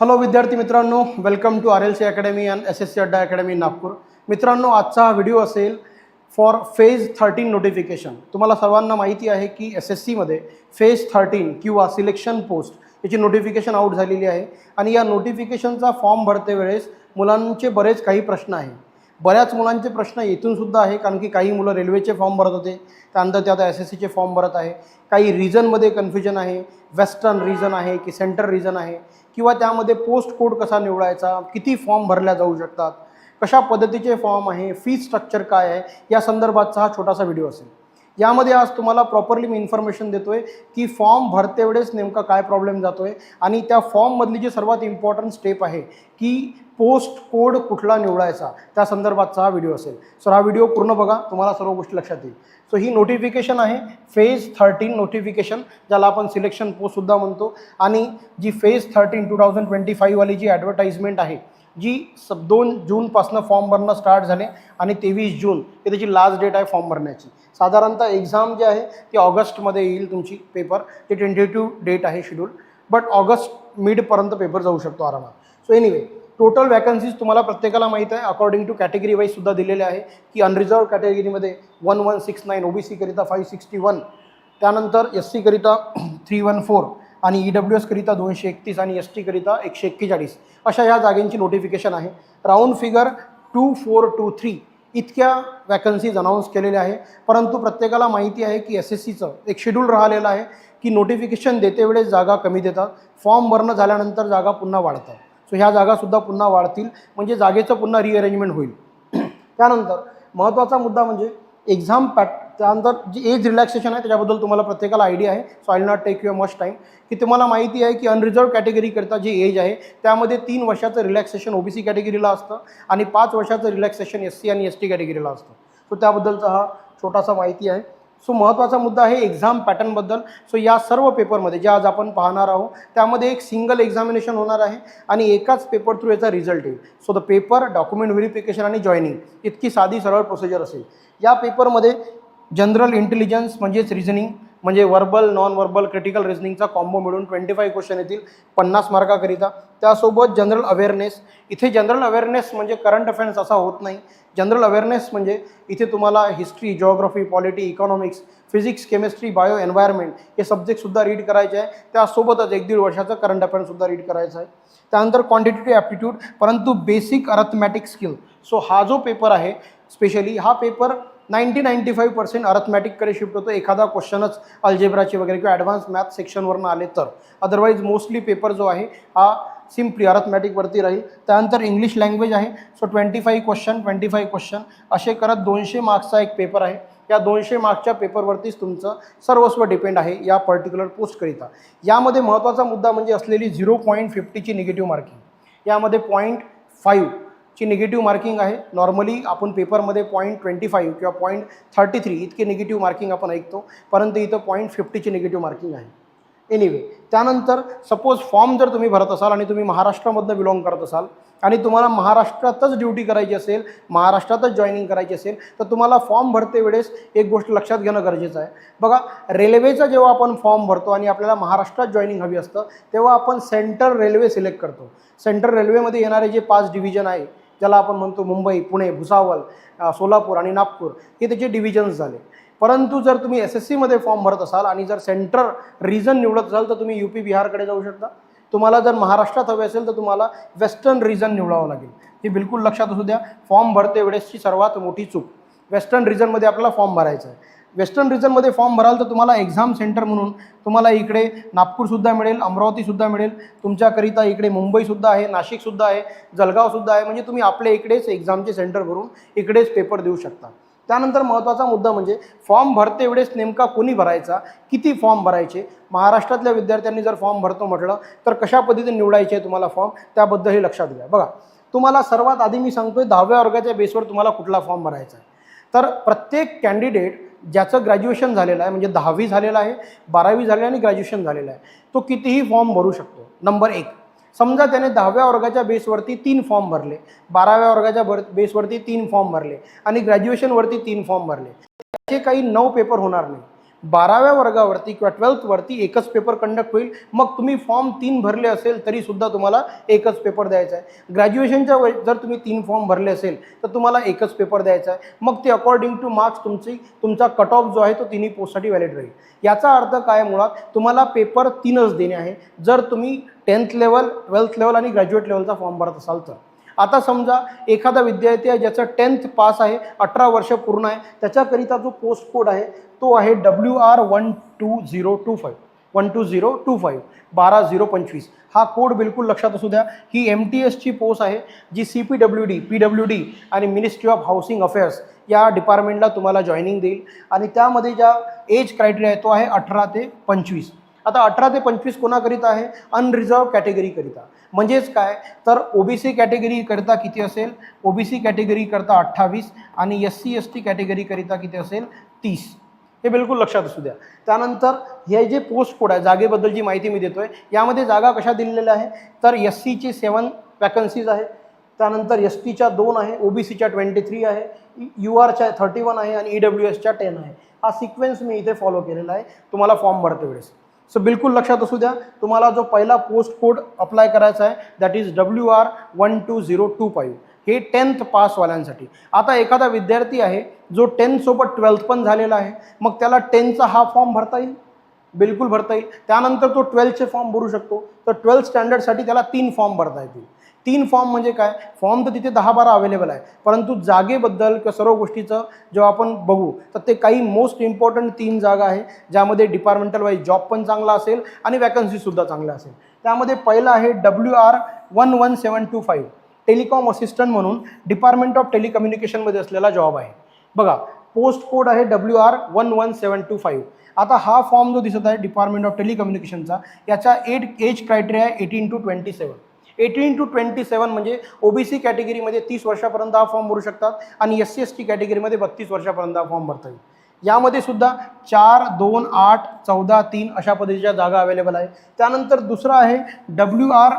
Hello विद्यार्थी मित्रांनो. Welcome to R L C academy and S S C Adda academy Nagpur. मित्रांनो आजचा हा व्हिडिओ असेल फॉर फेज थर्टीन नोटिफिकेशन तुम्हाला सर्वांना माहिती आहे की एस एस सीमध्ये फेज थर्टीन किंवा सिलेक्शन पोस्ट याची नोटिफिकेशन आउट झालेली आहे. आणि या नोटिफिकेशनचा फॉर्म भरते वेळेस मुलांचे बरेच काही प्रश्न आहे बऱ्याच मुलांचे प्रश्न येथून सुद्धा आहे कारण की काही मुलं रेल्वेचे फॉर्म भरत होते त्यानंतर ते आता एस एस सीचे फॉर्म भरत आहे. काही रिजनमध्ये कन्फ्युजन आहे वेस्टर्न रिजन आहे की सेंट्रल रिजन आहे किंवा त्यामध्ये पोस्ट कोड कसा निवडायचा किती फॉर्म भरल्या जाऊ शकतात कशा पद्धतीचे फॉर्म आहे फी स्ट्रक्चर काय आहे या संदर्भातचा हा छोटासा व्हिडिओ असेल. यामध्ये आज तुम्हाला प्रॉपरली मी इन्फॉर्मेशन देतो आहे की फॉर्म भरते वेळेस नेमका काय प्रॉब्लेम जातो आहे आणि त्या फॉर्ममधली जी सर्वात इम्पॉर्टंट स्टेप आहे की पोस्ट कोड कुठला निवडायचा त्या संदर्भातचा हा व्हिडिओ असेल. सर हा व्हिडिओ पूर्ण बघा तुम्हाला सर्व गोष्टी लक्षात येईल. सो ही नोटिफिकेशन आहे फेज थर्टीन नोटिफिकेशन ज्याला आपण सिलेक्शन पोस्टसुद्धा म्हणतो. आणि जी phase thirteen two thousand twenty फाईव्हवाली जी ॲडव्हर्टाईजमेंट आहे जी सब दोन जूनपासनं फॉर्म भरणं स्टार्ट झाले आणि तेवीस जून हे त्याची लास्ट डेट आहे फॉर्म भरण्याची. साधारणतः एक्झाम जे आहे ती ऑगस्टमध्ये येईल तुमची पेपर ते टेंटेटिव्ह डेट आहे शेड्यूल बट ऑगस्ट मिडपर्यंत पेपर जाऊ शकतो आरामात. सो एनिवे टोटल वॅकन्सीज तुम्हाला प्रत्येकाला माहीत आहे. अकॉर्डिंग टू कॅटेगरी वाईजसुद्धा दिलेले आहे की अनरिझर्व कॅटेगरीमध्ये one one six nine O B सीकरिता five sixty one त्यानंतर एस सीकरिता थ्री वन फोर आणि ई डब्ल्यू एसकरिता दोनशे एकतीस आणि एस टीकरिता एकशे एक्केचाळीस. अशा ह्या जागेंची नोटिफिकेशन आहे. Round figure two four two three इतक्या वॅकन्सीज अनाऊन्स केलेल्या आहे. परंतु प्रत्येकाला माहिती आहे की एस एस सीचं एक शेड्यूल राहिलेलं आहे की नोटिफिकेशन देते वेळेस जागा कमी देतात. फॉर्म भरणं झाल्यानंतर जागा पुन्हा वाढतात. सो ह्या जागासुद्धा पुन्हा वाढतील. म्हणजे जागेचं पुन्हा रिअरेंजमेंट होईल. त्यानंतर महत्त्वाचा मुद्दा म्हणजे एक्झाम पॅट त्यानंतर जी एज रिलॅक्सेशन आहे त्याच्याबद्दल तुम्हाला प्रत्येकाला आयडिया आहे. So I not take your must time की तुम्हाला माहिती आहे की अनरिझर्व कॅटेगरीकरता जी एज आहे त्यामध्ये तीन वर्षाचं रिलॅक्सेशन ओ बी सी कॅटेगरीला असतं आणि पाच वर्षाचं रिलॅक्सेशन एस सी आणि एस टी कॅटेगरीला असतं. सो त्याबद्दलचा हा छोटासा माहिती आहे. सो महत्त्वाचा मुद्दा आहे एक्झाम पॅटर्नबद्दल सो या सर्व पेपरमध्ये जे आज आपण पाहणार आहोत त्यामध्ये एक सिंगल एक्झामिनेशन होणार आहे आणि एकाच पेपर थ्रू याचा रिझल्ट येईल. So the paper document verification आणि जॉईनिंग इतकी साधी सरळ प्रोसिजर असेल. या पेपरमध्ये जनरल इंटेलिजन्स म्हणजेच रिझनिंग म्हणजे वर्बल नॉन वर्बल क्रिटिकल रिझनिंगचा कॉम्बो मिळून ट्वेंटी फाईव्ह क्वेश्चन येतील पन्नास मार्काकरिता. त्यासोबत जनरल अवेअरनेस इथे जनरल अवेअरनेस म्हणजे करंट अफेअर्स असा होत नाही. जनरल अवेअरनेस म्हणजे इथे तुम्हाला history geography polity economics physics chemistry bio environment हे सब्जेक्टसुद्धा रीड करायचे आहे. त्यासोबतच एक दीड वर्षाचं करंट अफेअर्ससुद्धा रीड करायचं आहे. त्यानंतर क्वांटिटेटिव्ह ॲप्टिट्यूड परंतु बेसिक अरथमॅटिक स्किल सो हा जो पेपर आहे स्पेशली हा paper ninety ninety five percent अरथमॅटिककडे shift होतो. एखादा क्वेश्चनच अल्जेब्राचे वगैरे किंवा ॲडव्हान्स मॅथ सेक्शनवरून आले तर. अदरवाईज मोस्टली पेपर जो आहे हा सिम्पली अर्थमॅटिकवरती राहील. त्यानंतर इंग्लिश लँग्वेज आहे. So twenty five question twenty five question असे करत दोनशे मार्क्सचा एक पेपर आहे. या दोनशे मार्क्सच्या पेपरवरतीच तुमचं सर्वस्व डिपेंड आहे या पर्टिक्युलर पोस्टकरिता यामध्ये महत्त्वाचा मुद्दा म्हणजे असलेली झिरो पॉईंट फिफ्टीची निगेटिव्ह मार्किंग यामध्ये पॉईंट फाईव्ह ची निगेटिव्ह मार्किंग आहे. नॉर्मली आपण पेपरमध्ये पॉईंट ट्वेंटी फाईव्ह किंवा पॉईंट थर्टी थ्री इतके निगेटिव्ह मार्किंग आपण ऐकतो. परंतु इथं पॉईंट फिफ्टीची निगेटिव्ह मार्किंग आहे. एनिवे त्यानंतर सपोज फॉर्म जर तुम्ही भरत असाल आणि तुम्ही महाराष्ट्रामधनं बिलॉंग करत असाल आणि तुम्हाला महाराष्ट्रातच ड्युटी करायची असेल महाराष्ट्रातच जॉईनिंग करायची असेल तर तुम्हाला फॉर्म भरते वेळेस एक गोष्ट लक्षात घेणं गरजेचं आहे. बघा रेल्वेचा जेव्हा आपण फॉर्म भरतो आणि आपल्याला महाराष्ट्रात जॉईनिंग हवी असतं तेव्हा आपण सेंट्रल रेल्वे सिलेक्ट करतो. सेंट्रल रेल्वेमध्ये येणारे जे पाच डिव्हिजन आहे ज्याला आपण म्हणतो मुंबई पुणे भुसावल सोलापूर आणि नागपूर हे त्याचे डिव्हिजन्स झाले. परंतु जर तुम्ही एस एस सीमध्ये फॉर्म भरत असाल आणि जर सेंटर रिजन निवडत असाल तर तुम्ही यू पी बिहारकडे जाऊ शकता. तुम्हाला जर महाराष्ट्रात हवे असेल तर तुम्हाला वेस्टर्न रिजन निवडावं लागेल. हे बिलकुल लक्षात असू द्या. फॉर्म भरते वेळेसची सर्वात मोठी चूक. वेस्टर्न रिजनमध्ये आपल्याला फॉर्म भरायचा आहे. वेस्टर्न रिजनमध्ये फॉर्म भराल तर तुम्हाला एक्झाम सेंटर म्हणून तुम्हाला इकडे नागपूरसुद्धा मिळेल अमरावतीसुद्धा मिळेल. तुमच्याकरिता इकडे मुंबईसुद्धा आहे नाशिकसुद्धा आहे जळगावसुद्धा आहे. म्हणजे तुम्ही आपल्या इकडेच एक्झामचे सेंटर भरून इकडेच पेपर देऊ शकता. त्यानंतर महत्त्वाचा मुद्दा म्हणजे फॉर्म भरते वेळेस नेमका कोणी भरायचा? किती फॉर्म भरायचे? महाराष्ट्रातल्या विद्यार्थ्यांनी जर फॉर्म भरतो म्हटलं तर कशा पद्धतीने निवडायचे आहे तुम्हाला फॉर्म त्याबद्दलही लक्षात घ्या. बघा तुम्हाला सर्वात आधी मी सांगतोय दहाव्या वर्गाच्या बेसवर तुम्हाला कुठला फॉर्म भरायचा आहे? तर प्रत्येक कॅन्डिडेट ज्याचं ग्रॅज्युएशन झालेलं आहे म्हणजे दहावी झालेलं आहे बारावी झालेलं आणि ग्रॅज्युएशन झालेलं आहे तो कितीही फॉर्म भरू शकतो. नंबर एक. समजा त्याने दहाव्या वर्गाच्या बेसवरती तीन फॉर्म भरले बाराव्या वर्गाच्या बर बेसवरती तीन फॉर्म भरले आणि ग्रॅज्युएशनवरती तीन फॉर्म भरले. त्याचे काही नऊ पेपर होणार नाही. बाराव्या वर्गावरती किंवा ट्वेल्थवरती एकच पेपर कंडक्ट होईल. मग तुम्ही फॉर्म तीन भरले असेल तरीसुद्धा तुम्हाला एकच पेपर द्यायचा आहे. ग्रॅज्युएशनच्या वे जर तुम्ही तीन फॉर्म भरले असेल तर तुम्हाला एकच पेपर द्यायचा आहे. मग ते अकॉर्डिंग टू मार्क्स तुमची तुमचा कट ऑफ जो आहे तो तिन्ही पोस्टसाठी व्हॅलिड राहील. याचा अर्थ काय मुळात तुम्हाला पेपर तीनच देणे आहे. जर तुम्ही टेन्थ लेवल ट्वेल्थ लेवल आणि ग्रॅज्युएट लेवलचा फॉर्म भरत असाल तर. आता समजा एखादा विद्यार्थी आहे ज्याचं टेन्थ पास आहे अठरा वर्ष पूर्ण आहे त्याच्याकरिता जो पोस्ट कोड आहे तो आहे W R one two zero two five one two zero two five बारा झिरो पंचवीस. हा कोड बिलकुल लक्षात असू द्या. ही एम टी एसची पोस्ट आहे जी C P W D P W D आणि मिनिस्ट्री ऑफ हाऊसिंग अफेअर्स या डिपार्टमेंटला तुम्हाला जॉईनिंग देईल. आणि त्यामध्ये ज्या एज क्रायटेरिया आहे तो आहे अठरा ते पंचवीस. आता अठरा ते पंचवीस कोणाकरिता आहे? अनरिझर्व कॅटेगरीकरिता म्हणजेच काय? तर ओबीसी कॅटेगरीकरिता किती असेल? ओबीसी कॅटेगरीकरिता अठ्ठावीस आणि एस सी एस टी कॅटेगरीकरिता किती असेल? तीस. हे बिलकुल लक्षात असू द्या. त्यानंतर हे जे पोस्ट कोड आहे जागेबद्दलची माहिती मी देतो आहे यामध्ये जागा कशा दिलेल्या आहे? तर एस सीचे सेवन वॅकन्सीज आहे. त्यानंतर एस टीच्या दोन आहे ओ बी सीच्या ट्वेंटी थ्री आहे यू आरच्या थर्टी वन आहे आणि ई डब्ल्यू एसच्या टेन आहे. हा सिक्वेन्स मी इथे फॉलो केलेला आहे. तुम्हाला फॉर्म भरते वेळेस. सो बिलकुल लक्षात असू द्या. तुम्हाला जो पहिला पोस्ट कोड अप्लाय करायचा आहे that is W R one two zero two five हे टेन्थ पासवाल्यांसाठी आता एखादा विद्यार्थी आहे जो टेन्थसोबत ट्वेल्थ पण झालेला आहे मग त्याला टेनचा हा फॉर्म भरता येईल? बिलकुल भरता येईल. त्यानंतर तो ट्वेल्थचे फॉर्म भरू शकतो. तर ट्वेल्थ स्टँडर्डसाठी त्याला तीन फॉर्म भरता येतील. तीन फॉर्म म्हणजे काय? फॉर्म तर तिथे दहा बारा अवेलेबल आहे. परंतु जागेबद्दल किंवा सर्व गोष्टीचं जेव्हा आपण बघू तर ते काही मोस्ट इम्पॉर्टंट तीन जागा आहे ज्यामध्ये डिपार्टमेंटल वाईज जॉब पण चांगला असेल आणि वॅकन्सीसुद्धा चांगल्या असेल. त्यामध्ये पहिलं आहे W R one one seven two five telecom assistant म्हणून डिपार्टमेंट ऑफ टेलिकम्युनिकेशनमध्ये असलेला जॉब आहे. बघा पोस्ट कोड आहे W R one one seven two five आता हा फॉर्म जो दिसत आहे डिपार्टमेंट ऑफ टेलिकम्युनिकेशनचा याचा एड एज क्रायटेरिया आहे eighteen to twenty seven eighteen to twenty seven म्हणजे ओबीसी कॅटेगरीमध्ये तीस वर्षापर्यंत हा फॉर्म भरू शकतात आणि एस सी एस टी कॅटेगरीमध्ये बत्तीस वर्षापर्यंत हा फॉर्म भरता येईल. यामध्ये सुद्धा चार दोन आठ चौदा तीन अशा पद्धतीच्या जागा अवेलेबल आहे. त्यानंतर दुसरा आहे W R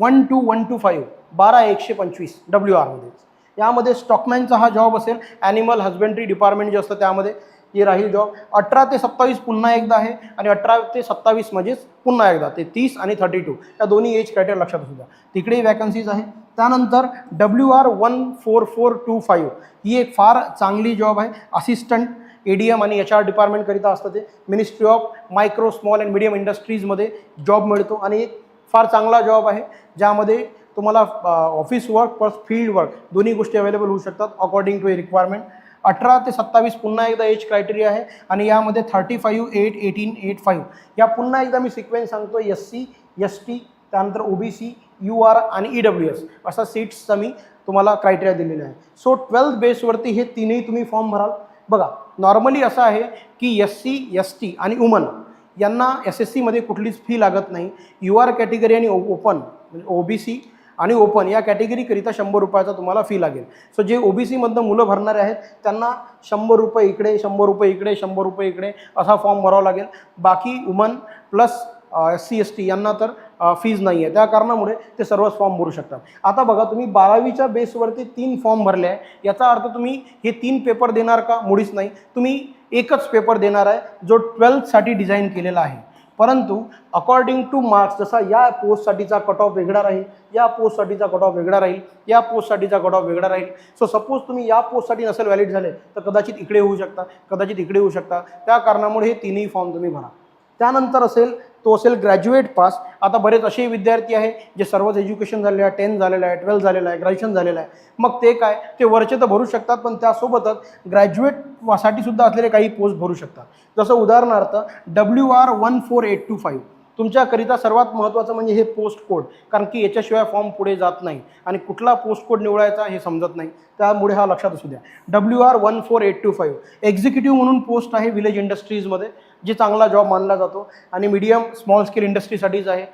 one two one two five बारा एकशे पंचवीस डब्ल्यू आरमध्ये यामध्ये स्टॉकमॅनचा हा जॉब असेल ॲनिमल हजबेंड्री डिपार्टमेंट जे असतं त्यामध्ये. हे राहील जॉब अठरा ते सत्तावीस पुन्हा एकदा आहे आणि अठरा ते सत्तावीस म्हणजेच पुन्हा एकदा. ते तीस आणि थर्टी टू या दोन्ही एज क्रायटेरिया लक्षात असू द्या. तिकडेही वॅकन्सीज आहे. त्यानंतर W R one four four two five ही एक फार चांगली जॉब आहे. असिस्टंट ए डी एम आणि एच आर डिपार्टमेंटकरिता असतं ते. Ministry of micro small and medium इंडस्ट्रीजमध्ये job मिळतो. आणि एक फार चांगला जॉब आहे ज्यामध्ये तुम्हाला office work plus field work दोन्ही गोष्टी अवेलेबल होऊ शकतात अकॉर्डिंग टू ए रिक्वायरमेंट अठरा ते सत्तावीस पुन्हा एकदा एज क्रायटेरिया आहे. आणि यामध्ये thirty five eight eighteen eight five या पुन्हा एकदा मी सिक्वेन्स सांगतो एस सी एस टी त्यानंतर O B C U R आणि ई डब्ल्यू एस असा सीट्सचा मी तुम्हाला क्रायटेरिया दिलेला आहे सो ट्वेल्थ बेसवरती हे तीनही तुम्ही फॉर्म भराल. बघा नॉर्मली असं आहे की एस सी एस टी आणि वुमन यांना एस एस सीमध्ये कुठलीच फी लागत नाही. यू आर कॅटेगरी आणि ओपन म्हणजे ओ बी सी आणि ओपन या कॅटेगरीकरिता शंभर रुपयाचा तुम्हाला फी लागेल. सो जे ओ बी सीमधनं मुलं भरणारे आहेत त्यांना शंभर रुपये इकडे शंभर रुपये इकडे शंभर रुपये इकडे असा फॉर्म भरावा लागेल. बाकी woman plus S C S T यांना तर फीज नाही आहे त्या कारणामुळे ते सर्वच फॉर्म भरू शकतात. आता बघा तुम्ही बारावीच्या बेसवरती तीन फॉर्म भरले आहे. याचा अर्थ तुम्ही हे तीन पेपर देणार का? मुळीच नाही. तुम्ही एकच पेपर देणार आहे जो ट्वेल्थसाठी डिझाईन केलेला आहे. परंतु अकॉर्डिंग टू मार्क्स जसा या पोस्टसाठीचा कट ऑफ वेगळा राहील या पोस्टसाठीचा कट ऑफ वेगळा राहील या पोस्टसाठीचा कट ऑफ वेगळा राहील. सो सपोज तुम्ही या पोस्टसाठी नसेल व्हॅलिड झाले तर कदाचित इकडे होऊ शकता कदाचित इकडे होऊ शकता. त्या कारणामुळे हे तिन्ही फॉर्म तुम्ही भरा. त्यानंतर असेल तो असेल ग्रॅज्युएट पास आता बरेच असे विद्यार्थी आहे जे सर्वच एज्युकेशन झालेलं आहे टेन्थ झालेलं आहे ट्वेल्थ झालेलं आहे ग्रॅज्युएशन झालेलं आहे. मग ते काय? ते वरचे तर भरू शकतात पण त्यासोबतच ग्रॅज्युएटसाठी सुद्धा असलेले काही पोस्ट भरू शकतात. जसं उदाहरणार्थ W R one four eight two five तुमच्याकरिता सर्वात महत्त्वाचं म्हणजे हे पोस्ट कोड कारण की याच्याशिवाय फॉर्म पुढे जात नाही. आणि कुठला पोस्ट कोड निवडायचा हे समजत नाही. त्यामुळे हा लक्षात असू द्या. W R one four eight two five executive म्हणून पोस्ट आहे विलेज इंडस्ट्रीजमध्ये जे चांगला जॉब मानला जातो. आणि मीडियम स्मॉल स्केल इंडस्ट्रीसाठीच आहे.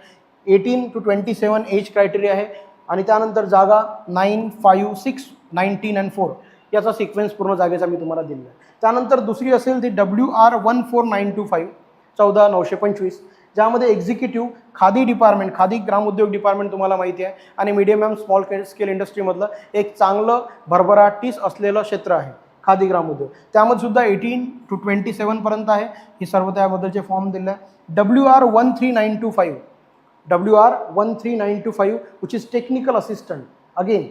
Eighteen to twenty seven age criteria आहे. आणि त्यानंतर जागा nine five six nineteen and four याचा सिक्वेन्स पूर्ण जागेचा मी तुम्हाला दिलेला आहे. त्यानंतर दुसरी असेल ती W R one four nine two five चौदा नऊशे पंचवीस. ज्यामध्ये एक्झिक्युटिव्ह खादी डिपार्टमेंट खादी ग्रामउद्योग डिपार्टमेंट तुम्हाला माहिती आहे. आणि मीडियम अँड स्मॉल स्केल इंडस्ट्रीमधलं एक चांगलं भरभराटीस असलेलं क्षेत्र आहे. खादी ग्रामोद्योग त्यामध्ये सुद्धा एटीन टू ट्वेंटी सेवनपर्यंत आहे. हे सर्व त्याबद्दलचे फॉर्म दिले आहे. W R one three nine two five W R one three nine two five which is technical assistant again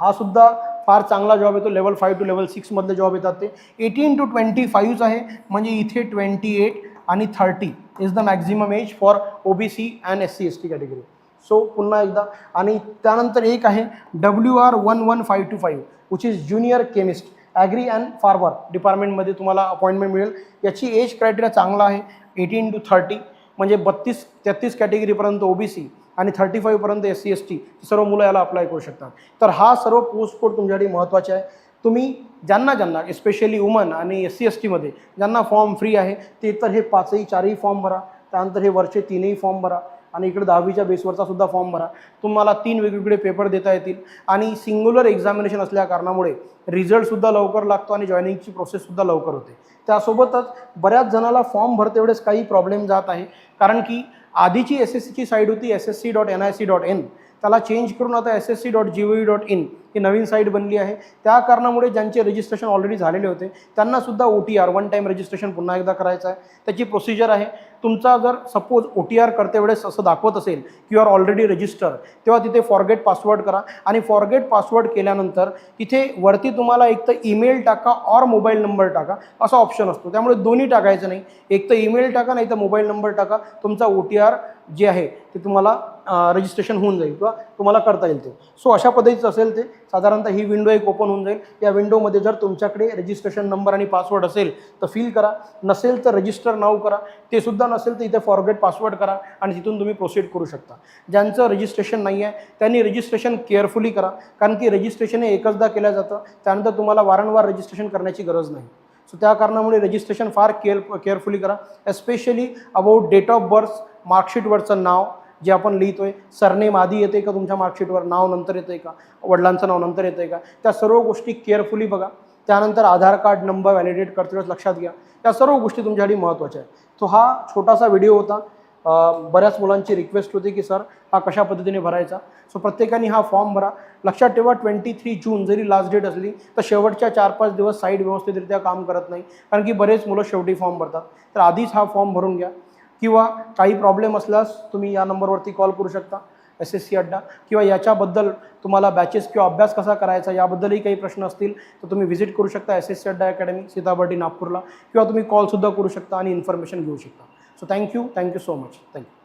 हा सुद्धा फार चांगला जॉब येतो लेवल फाईव्ह टू लेवल सिक्समधले जॉब येतात ते. एटीन टू ट्वेंटी फाईव्हच आहे. म्हणजे इथे ट्वेंटी एट आणि thirty is the maximum age for O B C and S C S T category so पुन्हा एकदा. आणि त्यानंतर एक आहे W R one one five two five which is junior chemist agri and farmer डिपार्टमेंटमध्ये तुम्हाला appointment मिळेल. याची एज क्रायटेरिया चांगला आहे. एटीन टू थर्टी म्हणजे बत्तीस तेहतीस कॅटेगरीपर्यंत ओ बी सी आणि थर्टी फाईव्हपर्यंत एस सी एस टी सर्व मुलं याला अप्लाय करू शकतात. तर हा सर्व पोस्ट कोड तुमच्यासाठी महत्त्वाचे आहे. तुम्ही ज्यांना ज्यांना एस्पेशली वुमन आणि एस सी एस टीमध्ये ज्यांना फॉर्म फ्री आहे ते तर हे पाचही चारही फॉर्म भरा. त्यानंतर हे वरचे तीनही फॉर्म भरा. आणि इकडे दहावीच्या बेसवरचा सुद्धा फॉर्म भरा. तुम्हाला तीन वेगवेगळे पेपर देता येतील. आणि सिंग्युलर एक्झामिनेशन असल्या कारणामुळे रिझल्टसुद्धा लवकर लागतो आणि जॉईनिंगची प्रोसेससुद्धा लवकर होते. त्यासोबतच बऱ्याच जणाला फॉर्म भरते वेळेस काही प्रॉब्लेम जात आहे. कारण की आधीची एस एस सीची साईट होती S S C dot N I C dot in त्याला चेंज करून आता S S C dot G O E dot in ही नवीन साईट बनली आहे. त्या कारणामुळे ज्यांचे रजिस्ट्रेशन ऑलरेडी झालेले होते त्यांनासुद्धा O T R one time registration पुन्हा एकदा करायचं आहे. त्याची प्रोसिजर आहे. तुमचा जर सपोज ओ टी आर करते वेळेस असं दाखवत असेल की यू आर ऑलरेडी रजिस्टर तेव्हा तिथे फॉरगेट पासवर्ड करा. आणि फॉरगेट पासवर्ड केल्यानंतर तिथे वरती तुम्हाला एक तर ईमेल टाका ऑर मोबाईल नंबर टाका असा ऑप्शन असतो. त्यामुळे दोन्ही टाकायचं नाही. एक तर ईमेल टाका नाही तर मोबाईल नंबर टाका. तुमचा ओ टी आर जे आहे ते तुम्हाला रजिस्ट्रेशन होऊन जाईल किंवा तुम्हाला करता येईल ते. सो अशा पद्धतीचं असेल ते. साधारणतः ही विंडो एक ओपन होऊन जाईल. या विंडोमध्ये जर तुमच्याकडे रजिस्ट्रेशन नंबर आणि पासवर्ड असेल तर फिल करा. नसेल तर रजिस्टर नाव करा. ते सुद्धा नसेल तर इथे फॉरगेट पासवर्ड करा आणि तिथून तुम्ही प्रोसीड करू शकता. ज्यांचं रजिस्ट्रेशन नाही आहे त्यांनी रजिस्ट्रेशन केअरफुली करा. कारण की रजिस्ट्रेशन हे एकचदा केलं जातं. त्यानंतर तुम्हाला वारंवार रजिस्ट्रेशन करण्याची गरज नाही. सो त्या कारणामुळे रजिस्ट्रेशन फार केअर केअरफुली करा. Especially about date of birth मार्कशीटवरचं नाव जे आपण लिहितो आहे सरनेम आधी येते का तुमच्या मार्कशीटवर नाव नंतर येतं आहे का वडिलांचं नाव नंतर येतं आहे का त्या सर्व गोष्टी केअरफुली बघा. त्यानंतर आधार कार्ड नंबर व्हॅलिडेट करते वेळेस लक्षात घ्या. या सर्व गोष्टी तुमच्यासाठी महत्त्वाच्या आहेत. तो हा छोटासा व्हिडिओ होता. बऱ्याच मुलांची रिक्वेस्ट होती की सर हा कशा पद्धतीने भरायचा? सो प्रत्येकाने हा फॉर्म भरा. लक्षात ठेवा ट्वेंटी थ्री जून जरी लास्ट डेट असली तर शेवटच्या चार पाच दिवस साईट व्यवस्थितरित्या काम करत नाही. कारण की बरेच मुलं शेवटी फॉर्म भरतात. तर आधीच हा फॉर्म भरून घ्या. किंवा काही प्रॉब्लेम असल्यास तुम्ही या नंबरवरती कॉल करू शकता एस एस सी अड्डा. किंवा याच्याबद्दल तुम्हाला बॅचेस किंवा अभ्यास कसा करायचा याबद्दलही काही प्रश्न असतील तर तुम्ही व्हिजिट करू शकता S S C Adda academy Sitabuldi नागपूरला. किंवा तुम्ही कॉलसुद्धा करू शकता आणि इन्फॉर्मेशन घेऊ शकता. So thank you thank you so much thank you